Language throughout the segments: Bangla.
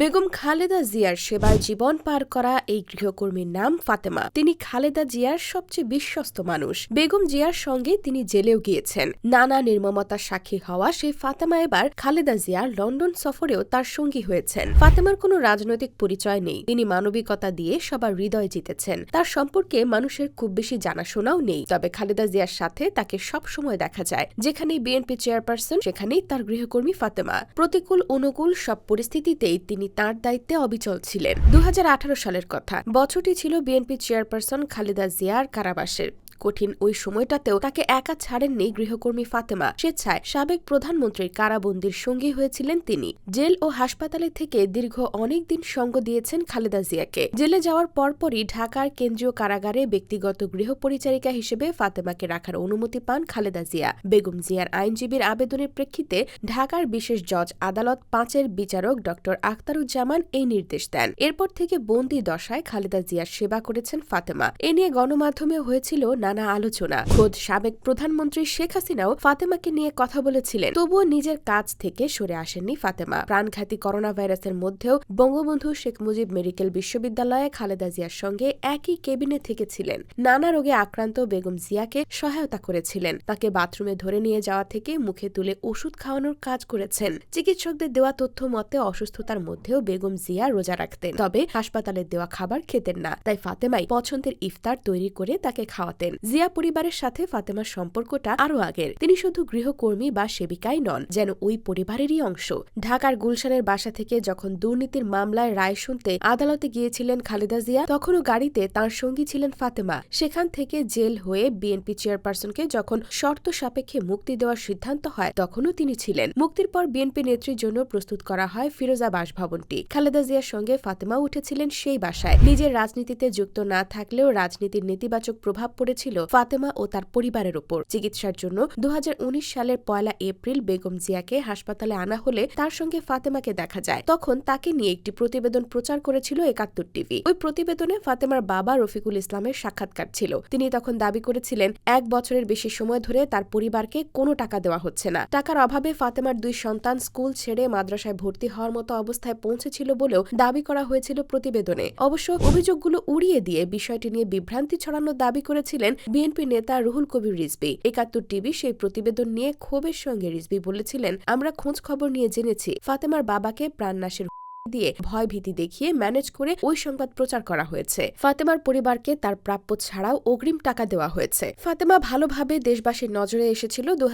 বেগম খালেদা জিয়ার সেবায় জীবন পার করা এই গৃহকর্মীর নাম ফাতেমা। তিনি খালেদা জিয়ার সবচেয়ে বিশ্বস্ত মানুষ। বেগম জিয়ার সঙ্গে তিনি জেলেও গিয়েছেন। নানা নির্মমতার সাক্ষী হওয়া সেই ফাতেমা এবার খালেদা জিয়ার লন্ডন সফরেও তার সঙ্গী হয়েছেন। ফাতেমার কোনো রাজনৈতিক পরিচয় নেই। তিনি মানবিকতা দিয়ে সবার হৃদয় জিতেছেন। তার সম্পর্কে মানুষের খুব বেশি জানাশোনাও নেই। তবে খালেদা জিয়ার সাথে তাকে সব সময় দেখা যায়। যেখানেই বিএনপি চেয়ারপারসন, সেখানেই তার গৃহকর্মী ফাতেমা। প্রতিকূল, অনুকূল সব পরিস্থিতিতেই তিনি তার দায়িত্বে অবিচল ছিলেন। দু হাজার আঠারো সালের কথা। বছরটি ছিল বিএনপি চেয়ারপারসন খালেদা জিয়ার কারাবাসের। কঠিন ওই সময়টাতেও তাকে একা ছাড়েননি গৃহকর্মী ফাতেমা। স্বেচ্ছায় সাবেক প্রধানমন্ত্রীর কারাবন্দির সঙ্গী হয়েছিলেন তিনি। জেল ও হাসপাতালে থেকে দীর্ঘ অনেক দিন সঙ্গ দিয়েছেন খালেদা জিয়াকে। জেলে যাওয়ার পরপরই ঢাকার কেন্দ্রীয় কারাগারে ব্যক্তিগত গৃহ পরিচারিকা হিসেবে ফাতেমাকে রাখার অনুমতি পান খালেদা জিয়া। বেগম জিয়ার আইনজীবীর আবেদনের প্রেক্ষিতে ঢাকার বিশেষ জজ আদালত পাঁচের বিচারক ড. আখতারুজ্জামান এই নির্দেশ দেন। এরপর থেকে বন্দি দশায় খালেদা জিয়ার সেবা করেছেন ফাতেমা। এ নিয়ে গণমাধ্যমে হয়েছিল নানা আলোচনা। খোদ সাবেক প্রধানমন্ত্রী শেখ হাসিনাও ফাতেমাকে নিয়ে কথা বলেছিলেন। তবুও নিজের কাজ থেকে সরে আসেননি ফাতেমা। প্রাণঘাতী করোনা ভাইরাসের মধ্যেও বঙ্গবন্ধু শেখ মুজিব মেডিকেল বিশ্ববিদ্যালয়ে খালেদা জিয়ার সঙ্গে একই কেবিনে থেকেছিলেন। নানা রোগে আক্রান্ত বেগম জিয়াকে সহায়তা করেছিলেন। তাকে বাথরুমে ধরে নিয়ে যাওয়া থেকে মুখে তুলে ওষুধ খাওয়ানোর কাজ করেছেন। চিকিৎসকদের দেওয়া তথ্য মতে অসুস্থতার মধ্যেও বেগম জিয়া রোজা রাখতেন। তবে হাসপাতালে দেওয়া খাবার খেতেন না। তাই ফাতেমাই পছন্দের ইফতার তৈরি করে তাকে খাওয়াতেন। জিয়া পরিবারের সাথে ফাতেমার সম্পর্কটা আরও আগের। তিনি শুধু গৃহকর্মী বা সেবিকাই নন, যেন ওই পরিবারেরই অংশ। ঢাকার গুলশানের বাসা থেকে যখন দুর্নীতির মামলায় রায় শুনতে আদালতে গিয়েছিলেন খালেদা জিয়া, তখনও গাড়িতে তার সঙ্গী ছিলেন ফাতেমা। সেখান থেকে জেল হয়ে বিএনপি চেয়ারপারসনকে যখন শর্ত সাপেক্ষে মুক্তি দেওয়ার সিদ্ধান্ত হয়, তখনও তিনি ছিলেন। মুক্তির পর বিএনপি নেত্রীর জন্য প্রস্তুত করা হয় ফিরোজা বাসভবনটি। খালেদা জিয়ার সঙ্গে ফাতেমা উঠেছিলেন সেই বাসায়। নিজের রাজনীতিতে যুক্ত না থাকলেও রাজনীতির নেতিবাচক প্রভাব পড়েছিল ফাতেমা ও তার পরিবারের ওপর। চিকিৎসার জন্য দু হাজার উনিশ সালের পয়লা এপ্রিল বেগম জিয়াকে হাসপাতালে আনা হলে তার সঙ্গে ফাতেমাকে দেখা যায়। তখন তাকে নিয়ে একটি প্রতিবেদন প্রচার করেছিল একাত্তর টিভি। ওই প্রতিবেদনে ফাতেমার বাবা রফিকুল ইসলামের সাক্ষাৎকার ছিল। তিনি তখন দাবি করেছিলেন, এক বছরের বেশি সময় ধরে তার পরিবারকে কোনো টাকা দেওয়া হচ্ছে না। টাকার অভাবে ফাতেমার দুই সন্তান স্কুল ছেড়ে মাদ্রাসায় ভর্তি হওয়ার মতো অবস্থায় পৌঁছেছিল বলেও দাবি করা হয়েছিল প্রতিবেদনে। অবশ্য অভিযোগগুলো উড়িয়ে দিয়ে বিষয়টি নিয়ে বিভ্রান্তি ছড়ানোর দাবি করেছিলেন বিএনপি নেতা রুহুল কবির রিজবি একাত্তর টিভি সেই প্রতিবেদন নিয়ে ক্ষোভের সঙ্গে রিজবি বলেছিলেন, আমরা খোঁজ খবর নিয়ে জেনেছি, ফাতেমার বাবাকে প্রাণনাশের দিয়ে ভয় ভীতি দেখিয়ে ম্যানেজ করে ওই সংবাদ প্রচার করা হয়েছে। ফাতেমার পরিবারকে তার প্রাপ্য ছাড়াও অগ্রিম টাকা দেওয়া হয়েছে। ফাতেমা ভালোভাবে দেশবাসীর নজরে এসেছিল দু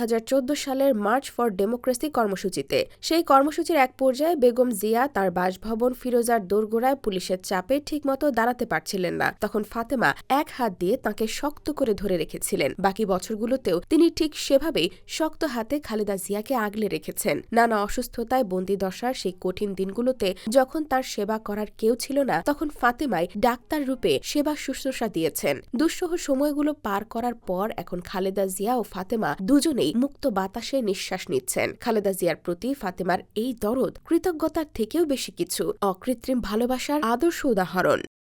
সালের মার্চ ফর ডেমোক্রেসি কর্মসূচিতে। সেই কর্মসূচির এক পর্যায়ে বেগম জিয়া তার বাসভবন ফিরোজার দোরগোড়ায় পুলিশের চাপে ঠিকমতো দাঁড়াতে পারছিলেন না। তখন ফাতেমা এক হাত দিয়ে তাকে শক্ত করে ধরে রেখেছিলেন। বাকি বছরগুলোতেও তিনি ঠিক সেভাবেই শক্ত হাতে খালেদা জিয়াকে আগলে রেখেছেন। নানা অসুস্থতায় বন্দি দশার সেই কঠিন দিনগুলোতে যখন তার সেবা করার কেউ ছিল না, তখন ফাতেমাই ডাক্তার রূপে সেবা শুশ্রূষা দিয়েছেন। দুঃসহ সময়গুলো পার করার পর এখন খালেদা জিয়া ও ফাতেমা দুজনেই মুক্ত বাতাসে নিঃশ্বাস নিচ্ছেন। খালেদা জিয়ার প্রতি ফাতেমার এই দরদ কৃতজ্ঞতার থেকেও বেশি কিছু। অকৃত্রিম ভালোবাসার আদর্শ উদাহরণ।